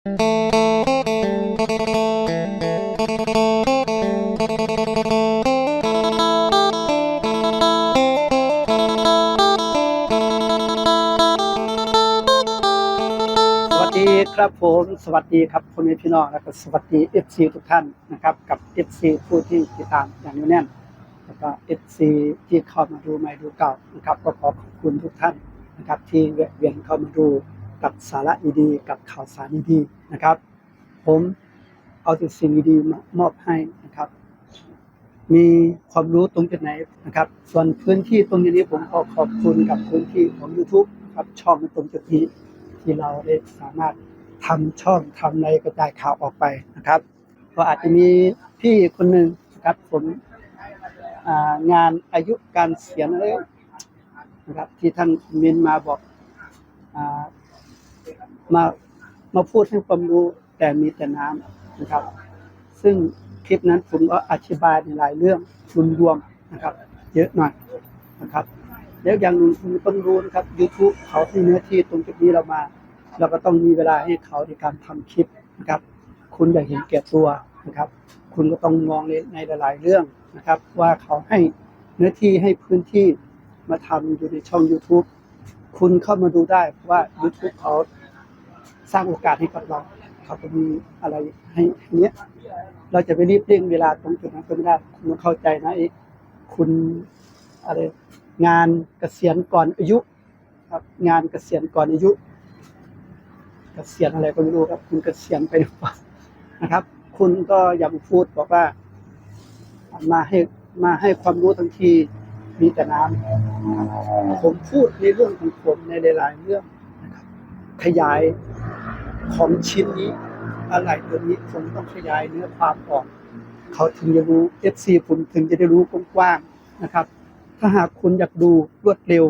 สวัสดีครับผมสวัสดีครับพ่อแม่พี่น้องแล้วก็สวัสดีเอฟซีทุกท่านนะครับ กับเอฟซีผู้ที่ติดตามอย่างแน่นแล้วก็เอฟซีที่เข้ามาดูใหม่ดูเก่านะครับ ก็ขอขอบคุณทุกท่านนะครับ ที่แวะเวียนเข้ามาดู กับสาระดีๆกับข่าวสารดีๆนะครับ ผมเอาแต่สิ่งดีๆมามอบให้นะครับ มีความรู้ตรงจุดไหนนะครับ ส่วนพื้นที่ตรงนี้ผมขอขอบคุณกับพื้นที่ของ YouTube ครับช่องตรงจุดนี้ที่เราได้สามารถทำช่องทำในกระจายข่าวออกไปนะครับก็อาจจะมีพี่คนหนึ่งนะครับผมงานอายุการเสียณอะไรนะครับที่ท่านเมนมาบอกอ่า มามาพูดให้ความรู้แต่มีแต่น้ำนะครับ ซึ่งคลิปนั้นผมก็อธิบายในหลายเรื่องรวมๆนะครับ เยอะหน่อยนะครับ แล้วอย่างหนึ่งคุณต้องรู้นะครับ YouTube เขาให้เนื้อที่ตรงจุดนี้เรามา เราก็ต้องมีเวลาให้เขาในการทำคลิปนะครับ คุณอย่าเห็นแก่ตัวนะครับ คุณก็ต้องมองในในหลาย ๆ เรื่องนะครับ ว่าเขาให้เนื้อที่ให้พื้นที่มาทำอยู่ในช่อง YouTube คุณเข้ามาดูได้เพราะว่า YouTube เขา สร้างโอกาสให้กับเรา เขาจะมีอะไรให้เนี้ย เราจะไปรีบเร่งเวลาตรงจุดนั้นก็ไม่ได้คุณต้องเข้าใจนะไอ้คุณอะไรงานเกษียณก่อนอายุ ครับ งานเกษียณก่อนอายุ เกษียณอะไรก็ไม่รู้ครับ คุณเกษียณไปหรือเปล่านะครับ คุณก็อย่าพูดบอกว่า มาให้มาให้ความรู้ทั้งทีมีแต่น้ำผมพูดในเรื่องของผมในหลาย ๆ เรื่องขยาย ของชิ้นนี้อะไรตัวนี้ผมต้องขยายเนื้อความออก เขาถึงจะรู้ FC ผมถึงจะได้รู้กว้างๆนะครับ ถ้าหากคุณอยากดูรวดเร็ว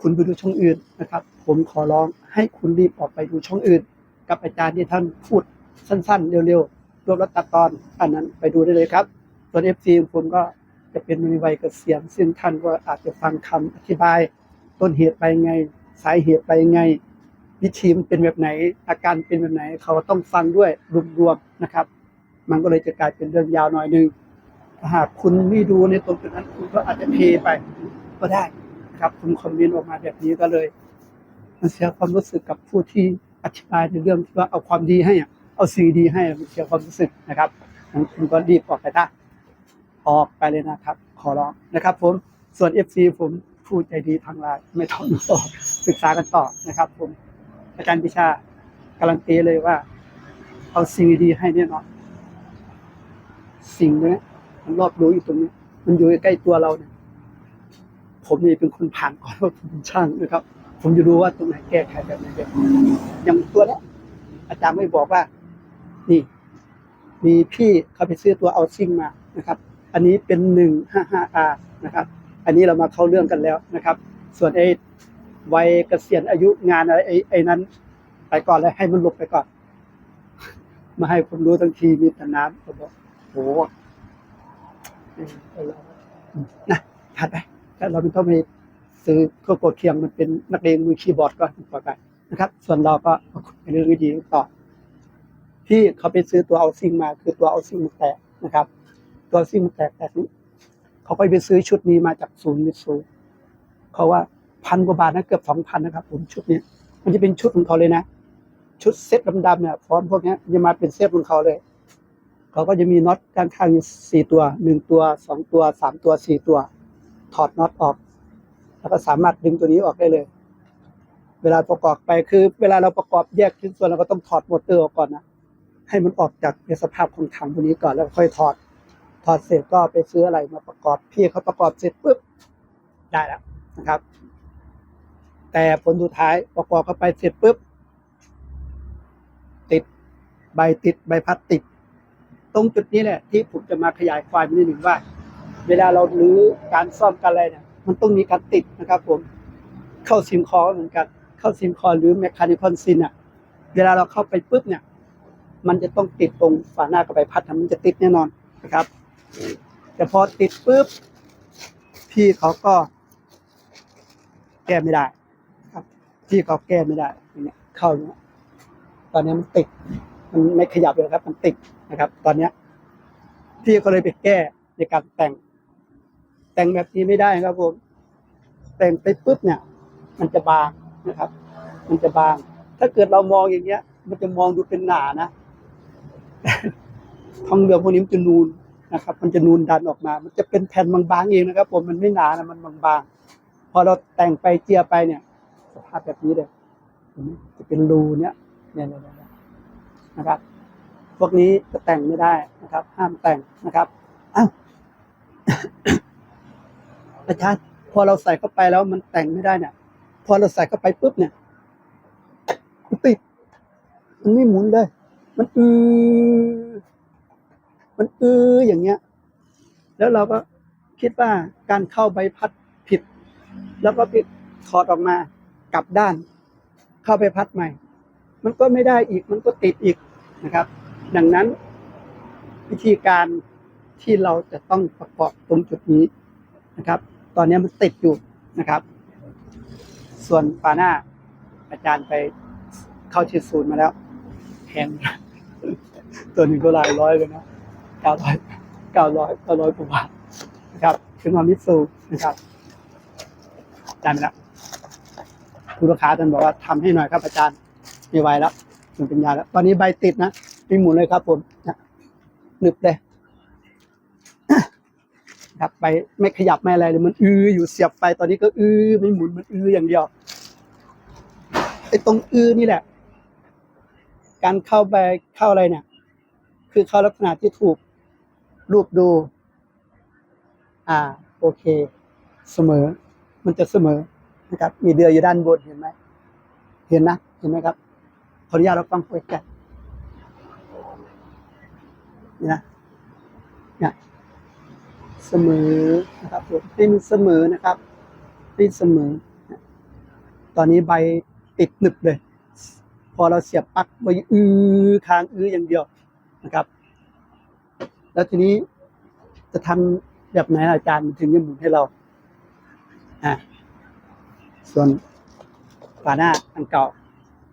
คุณไปดูช่องอื่นนะครับ ผมขอร้องให้คุณรีบออกไปดูช่องอื่น กับอาจารย์ที่ท่านพูดสั้นๆ เร็วๆรวบรัดตัดตอนอันนั้นไปดูได้เลยครับส่วน FC ผมก็จะเป็นในวัยเกษียณซึ่งท่านก็อาจจะฟังคำอธิบาย ต้นเหตุไปยังไง สายเหตุไปยังไง วิธีมันเป็นแบบไหน อาการเป็นแบบไหน เขาต้องฟังด้วยรวมๆนะครับ มันก็เลยจะกลายเป็นเรื่องยาวหน่อยหนึงถ้าหากคุณไม่ดูในตรงจุดนั้นคุณก็อาจจะเพไปก็ได้นะครับคุณคอมเมนต์ออกมาแบบนี้ก็เลยมันเสียความรู้สึกกับผู้ที่อธิบายในเรื่องที่ว่าเอาความดีให้เอาสิ่งดีให้มันเสียความรู้สึกนะครับคุณก็รีบออกไปได้ออกไปเลยนะครับ ขอร้องนะครับ ผมส่วน FC ผมผู้ใจดีทางไลน์ไม่ต้องต่อศึกษากันต่อนะครับ ผม อาจารย์พิชาการันตีเลยว่า เอาสิ่งดีให้แน่นอน สิ่งนี้มันรอบรู้อยู่ตรงนี้ มันอยู่ใกล้ตัวเราเนี่ยผมนี่เป็นคนผ่านก่อนว่าผมช่างนะครับ ผมจะรู้ว่าตรงไหนแก้ไขแบบไหนแบบอย่างตัวนี้อาจารย์ไม่บอกว่า นี่ มีพี่เขาไปซื้อตัวเอาซิ่งมานะครับ อันนี้เป็นหนึ่งห้าห้าอานะครับ อันนี้เรามาเข้าเรื่องกันแล้วนะครับ ส่วนไอ้ วัยเกษียณอายุงานอะไรไอ้ไอ้นั้น ไปก่อนเลยให้มันหลบไปก่อน มาให้ผมรู้ทั้งทีมีแต่น้ำก็บอกโหเออเอาละนะถัดไปเราไม่ต้องไปซื้อเครื่องกดเคียงมันเป็นนักเลงมือคีย์บอร์ดก็ปล่อยไปนะครับ ส่วนเราก็เอาไปเรื่องดีๆต่อที่เขาไปซื้อตัวเอาซิงมา คือตัวเอาซิงมันแตกนะครับ ตัวซิงมันแตกแตกนี้เขาก็ไปซื้อชุดนี้มาจากศูนย์มิตซูเขาว่า พันกว่าบาทนะเกือบสองพันนะครับผมชุดนี้มันจะเป็นชุดของเขาเลยนะ ชุดเซ็ตดำๆเนี่ยฟอนพวกนี้จะมาเป็นเซ็ตของเขาเลยเขาก็จะมีน็อตด้านข้างอยู่สี่ตัวหนึ่งตัวสองตัวสามตัวสี่ตัว ถอดน็อตออก แล้วก็สามารถดึงตัวนี้ออกได้เลย เวลาประกอบไปคือ เวลาเราประกอบแยกชิ้นส่วนเราก็ต้องถอดมอเตอร์ออกก่อนนะให้มันออกจากในสภาพของถังตัวนี้ก่อนแล้วค่อยถอด ถอดเสร็จก็ไปซื้ออะไรมาประกอบพี่เขาประกอบเสร็จปุ๊บได้แล้วนะครับ แต่ผลสุดท้ายประกอบเข้าไปเสร็จปุ๊บ ติดใบติดใบพัดติด ตรงจุดนี้แหละที่ผมจะมาขยายความนิดหนึ่งว่า เวลาเราลื้อการซ่อมการอะไรเนี่ยมันต้องมีการติดนะครับ ผมเข้าซิมคอเหมือนกันเข้าซิมคอหรือแมคคานิคอนซินอะ เวลาเราเข้าไปปุ๊บเนี่ย มันจะต้องติดตรงฝาหน้ากับใบพัดนะมันจะติดแน่นอนนะครับ แต่พอติดปุ๊บพี่เขาก็แก้ไม่ได้ ครับพี่เขาแก้ไม่ได้เงี้ยเข้าอย่างเงี้ยตอนนี้มันติด มันไม่ขยับเลยครับ มันติดนะครับ ตอนเนี้ยพี่ก็เลยไปแก้ในการแต่ง แต่งแบบนี้ไม่ได้ครับผมแต่งไปปุ๊บเนี่ย มันจะบางนะครับ มันจะบาง ถ้าเกิดเรามองอย่างเงี้ย มันจะมองดูเป็นหนานะทองเหลืองพวกนี้มันจะนูนนะครับ มันจะนูนดันออกมา มันจะเป็นแผ่นบางๆเองนะครับ ผมมันไม่หนานะมันบางๆพอเราแต่งไปเจียไปเนี่ย สภาพแบบนี้เลยเห็นจะเป็นรูเนี่ยเนี่ยเนี่ยนะครับ พวกนี้จะแต่งไม่ได้นะครับ ห้ามแต่งนะครับอ้าวอาจารย์พอเราใส่เข้าไปแล้วมันแต่งไม่ได้เนี่ย พอเราใส่เข้าไปปุ๊บเนี่ยมันติดมันไม่หมุนเลย มันอือมันอืออย่างเงี้ย แล้วเราก็คิดว่าการเข้าใบพัดผิด แล้วก็ปิดถอดออกมา กลับด้าน เข้าไปพัดใหม่ มันก็ไม่ได้อีกมันก็ติดอีกนะครับ ดังนั้นวิธีการที่เราจะต้องประกอบตรงจุดนี้นะครับ ตอนนี้มันติดอยู่นะครับ ส่วนปาหน้าอาจารย์ไปเข้าชิดศูนย์มาแล้วแพงตัวหนึ่งก็หลายร้อยเลยนะเก้าร้อยเก้าร้อยเก้าร้อยกว่าบาทนะครับ ถึงมามิตซูนะครับได้ไหมละ คุณลูกค้าท่านบอกว่าทำให้หน่อยครับอาจารย์ไม่ไหวแล้วมันเป็นยาแล้ว ตอนนี้ใบติดนะไม่หมุนเลยครับ ผมนะหนึบเลยครับไปไม่ขยับไม่อะไรเลยมันอืออยู่เสียบไปตอนนี้ก็อือไม่หมุนมันอืออย่างเดียวไอ้ตรงอือนี่แหละ การเข้าไปเข้าอะไรเนี่ย คือเข้าลักษณะที่ถูกรูปดู อ่า โอเค เสมอ มันจะเสมอ นะครับ มีเดือยอยู่ด้านบนเห็นไหมเห็นนะเห็นไหมครับขออนุญาตเราฟังคุยกันนี่นะเนี่ยเสมอนะครับผมให้มันเสมอนะครับให้เสมอ ตอนนี้ใบติดหนึบเลย พอเราเสียบปลั๊กใบอือค้างอืออย่างเดียวนะครับ แล้วทีนี้จะทำแบบไหนอาจารย์มันถึงจะหมุนให้เราอ่า ส่วนฝาหน้าอันเก่า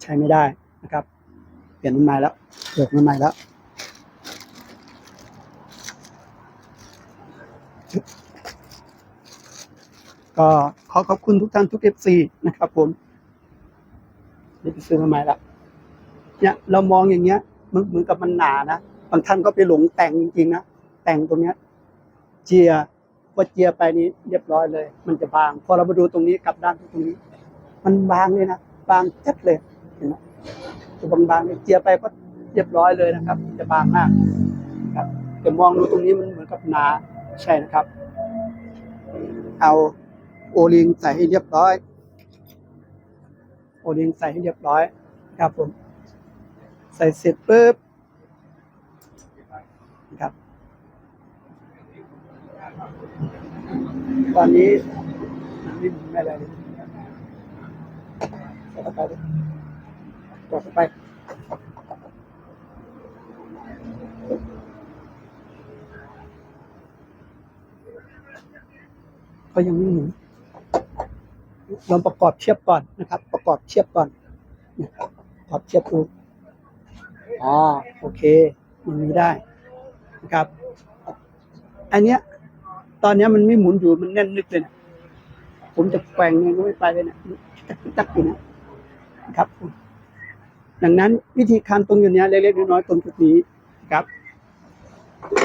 ใช้ไม่ได้นะครับ เปลี่ยนมันใหม่แล้วเปิดมันใหม่แล้วก็ขอขอบคุณทุกท่านทุกเอฟซีนะครับผมเดี๋ยวไปซื้อมาใหม่ละเนี่ยเรามองอย่างเงี้ยเหมือนเหมือนกับมันหนานะบางท่านก็ไปหลงแต่งจริงๆนะแต่งตรงเนี้ยเจีย อเจียไปนี้เรียบร้อยเลย มันจะบาง พอเรามาดูตรงนี้กลับด้านตรงนี้ มันบางเลยนะบางจัดเลยเห็นไหมจะบางๆเจียไปก็เรียบร้อยเลยนะครับ จะบางมากครับแต่มองดูตรงนี้มันเหมือนกับหนาใช่นะครับ เอาโอลิงใส่ให้เรียบร้อย โอลิงใส่ให้เรียบร้อยครับผม ใส่เสร็จปุ๊บนะครับ ตอนนี้มันไม่อะไรเลยใส่เข้าไปเลยกดเข้าไปก็ยังไม่หมุนลองประกอบเทียบก่อนนะครับ ประกอบเทียบก่อนประกอบเทียบดูอ๋อโอเคมันมีได้นะครับ อันเนี้ย ตอนนี้มันไม่หมุนอยู่มันแน่นนึกเลยนะผมจะแกว่งยังไม่ไปเลยนะตักตักอยู่นะนะครับ ดังนั้นวิธีการตรงอยู่เนี้ยเล็กๆน้อยๆตรงจุดนี้ครับ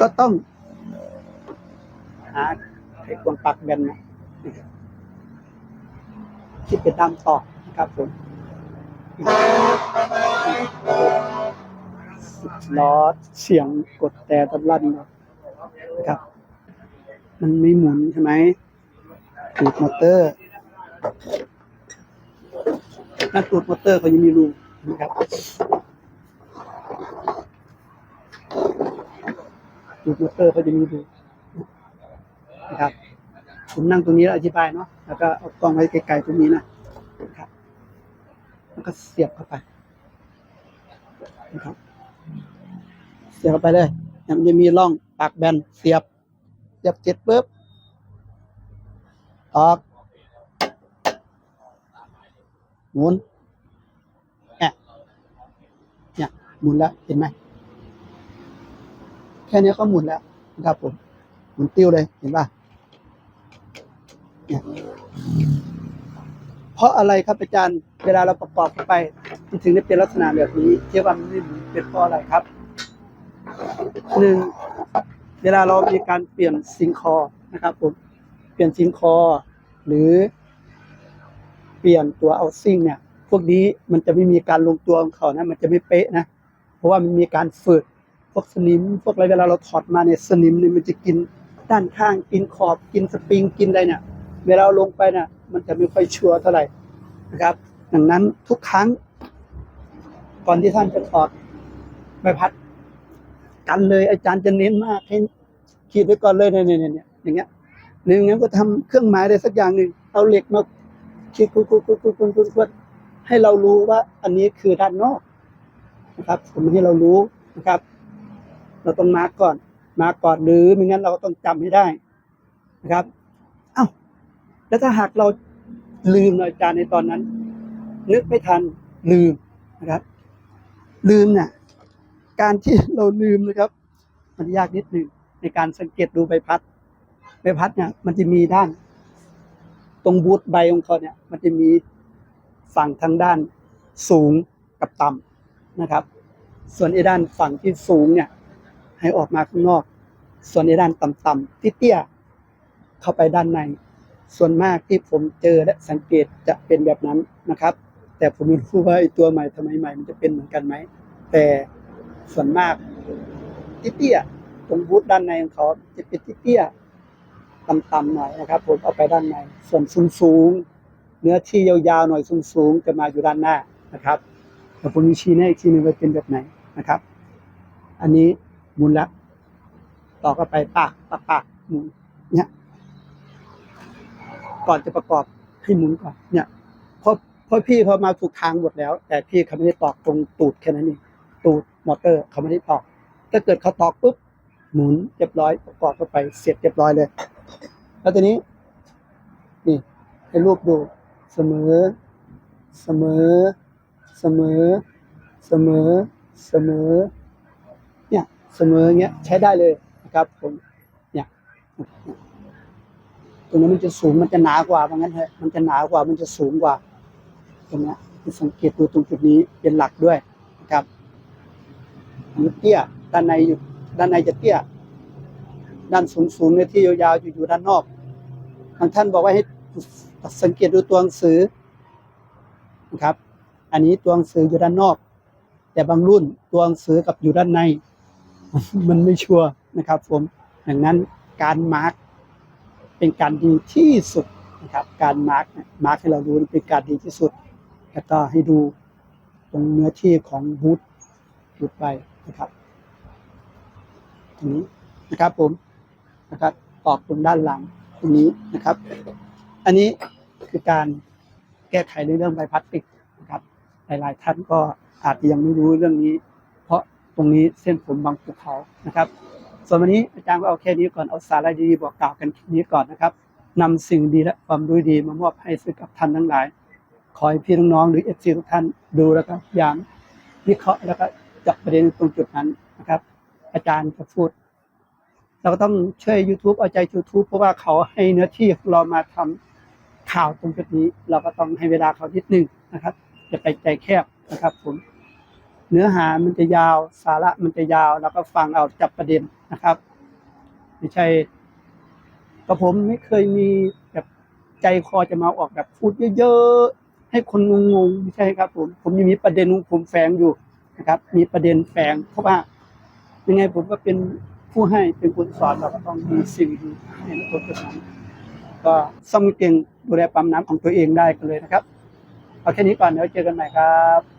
ก็ต้องหาไอ้ควงปักแบนนะที่เป็นด้ามต่อครับผมล้อเสียงกดแต่ตะลั่นนะครับ มันไม่หมุนใช่ไหมตูดมอเตอร์นั่นตูดมอเตอร์เขายังมีรูนะครับตูดมอเตอร์เขาจะมีรูนะครับ ผมนั่งตรงนี้แล้วอธิบายเนาะ แล้วก็เอากล้องไว้ไกลๆตรงนี้นะครับ แล้วก็เสียบเข้าไปนะครับ เสียบเข้าไปเลยยมันจะมีร่องปากแบนเสียบ เสียบเสร็จปุ๊บออกหมุนแอะมุนแล้วเห็นไหมแค่นี้ก็หมุนแล้วนะครับผมหมุนติ้วเลยเห็นป่ะเนี่ยเพราะอะไรครับอาจารย์เวลาเราประกอบเข้าไปมันถึงได้เป็นลักษณะแบบนี้ที่ว่ามันไม่หมุนเป็นเพราะอะไรครับหนึ่ง เวลาเรามีการเปลี่ยนซิงคอนะครับผมเปลี่ยนซิงคอ หรือ เปลี่ยนตัวเอาซิ่งเนี่ย พวกนี้มันจะไม่มีการลงตัวของเขานะ มันจะไม่เป๊ะนะ เพราะว่ามันมีการฝึกพวกสนิม พวกอะไรเวลาเราถอดมาเนี่ยสนิมเนี่ยมันจะกินด้านข้างกินขอบกินสปริงกินอะไรเนี่ย เวลาเราลงไปเนี่ยมันจะไม่ค่อยชัวร์เท่าไหร่นะครับ ดังนั้นทุกครั้ง ก่อนที่ท่านจะถอดใบพัด กันเลย อาจารย์จะเน้นมากให้ขีดไว้ก่อนเลยเนี่ยเนี่ยเนี่ยอย่างเงี้ยหรืออย่างงั้นก็ทำเครื่องหมายอะไรสักอย่างหนึ่งเอาเหล็กมาขีดคุดคุดคุดคุดคุดคุดคุดให้เรารู้ว่า อันนี้คือด้านนอกนะครับผมให้เรารู้นะครับ เราต้องมาก่อน มาก่อนหรือไม่งั้นเราก็ต้องจำให้ได้นะครับ เอ้าแล้วถ้าหากเราลืมอาจารย์ในตอนนั้น นึกไม่ทันลืมนะครับ ลืมเนี่ย การที่เราลืมนะครับ มันยากนิดหนึ่งในการสังเกตดูใบพัด ใบพัดเนี่ย มันจะมีด้าน ตรงบูทใบของเขาเนี่ย มันจะมีฝั่งทางด้านสูงกับต่ำนะครับ ส่วนไอ้ด้านฝั่งที่สูงเนี่ย ให้ออกมาข้างนอก ส่วนไอ้ด้านต่ำๆที่เตี้ยเข้าไปด้านใน ส่วนมากที่ผมเจอและสังเกตจะเป็นแบบนั้นนะครับ แต่ผมไม่รู้ว่าไอ้ตัวใหม่ทำไมใหม่มันจะเป็นเหมือนกันไหมแต่ ส่วนมากที่เตี้ยตรงบูธด้านในของเขาจะเป็นที่เตี้ยต่ำๆหน่อยนะครับ ผมเอาไปด้านใน ส่วนสูงๆเนื้อที่ยาวๆหน่อยสูงๆจะมาอยู่ด้านหน้านะครับแต่ผมมีชี้แนะอีกทีหนึ่งว่าเป็นแบบไหนนะครับ อันนี้หมุนแล้วต่อก็ไปปากปากปากหมุนเนี่ยก่อนจะประกอบให้หมุนก่อนเนี่ยเพราะเพราะพี่เขามาถูกทางหมดแล้ว แต่พี่เขาไม่ได้ตอกตรงตูดแค่นั้นเองตูด มอเตอร์เขาไม่ได้ตอก ถ้าเกิดเขาตอกปุ๊บหมุนเรียบร้อยประกอบเข้าไปเสร็จเรียบร้อยเลย แล้วทีนี้ นี่ให้รูปดูเสมอ เสมอ เสมอ เสมอ เสมอ เนี่ยเสมอเงี้ยใช้ได้เลยนะครับผมเนี่ยตรงนี้มันจะสูงมันจะหนากว่าเพราะงั้นเถอะมันจะหนากว่ามันจะสูงกว่าตรงนี้สังเกตดูตรงจุดนี้เป็นหลักด้วยนะครับ อันนี้เตี้ย ด้านในอยู่ด้านในจะเตี้ย ด้านสูงสูงๆเนี่ยที่ยาวๆอยู่อยู่ด้านนอกบางท่านบอกว่าให้สังเกตดูตัวหนังสือนะครับ อันนี้ตัวหนังสืออยู่ด้านนอก แต่บางรุ่นตัวหนังสือกับอยู่ด้านใน มันไม่ชัวร์นะครับ ผมดังนั้นการมาร์กเป็นการดีที่สุดนะครับ การมาร์กมาร์กให้เราดูเป็นการดีที่สุด แล้วก็ให้ดูตรงเนื้อที่ของบูทบูทไป นะครับตรงนี้นะครับผมนะครับตอกตรงด้านหลังตรงนี้นะครับ อันนี้คือการแก้ไขในเรื่องใบพลาสติกนะครับ หลายๆท่านก็อาจจะยังไม่รู้เรื่องนี้ เพราะตรงนี้เส้นผมบางภูเขานะครับ ส่วนวันนี้อาจารย์ก็เอาแค่นี้ก่อนเอาสาระดีๆบอกกล่าวกันแค่นี้ก่อนนะครับนำสิ่งดีและความรู้ดีมามอบให้ซึ่งกับท่านทั้งหลาย ขอให้พี่น้องๆหรือเอฟซีทุกท่านดูแล้วก็พยายามวิเคราะห์แล้วก็ จับประเด็นตรงจุดนั้นนะครับ อาจารย์จะพูด เราก็ต้องช่วย YouTube เอาใจ YouTube เพราะว่าเขาให้เนื้อที่เรามาทำข่าวตรงจุดนี้ เราก็ต้องให้เวลาเขานิดนึงนะครับ จะไปใจแคบนะครับผมเนื้อหามันจะยาวสาระมันจะยาวแล้วก็ฟังเอาจับประเด็นนะครับ ไม่ใช่ก็ผมไม่เคยมีแบบใจคอจะมาออกแบบพูดเยอะๆให้คนงงๆไม่ใช่ครับ ผม ผมยังมีประเด็นของผมแฝงอยู่ นะครับ มีประเด็นแฝงเพราะว่า ยังไงผมก็เป็นผู้ให้เป็นคนสอนเราก็ต้องมีสิ่งดีให้ในตัวนั้นก็ซ่อมเก่งดูแลปั๊มน้ำของตัวเองได้กันเลยนะครับ เอาแค่นี้ก่อนเดี๋ยวเจอกันใหม่ครับ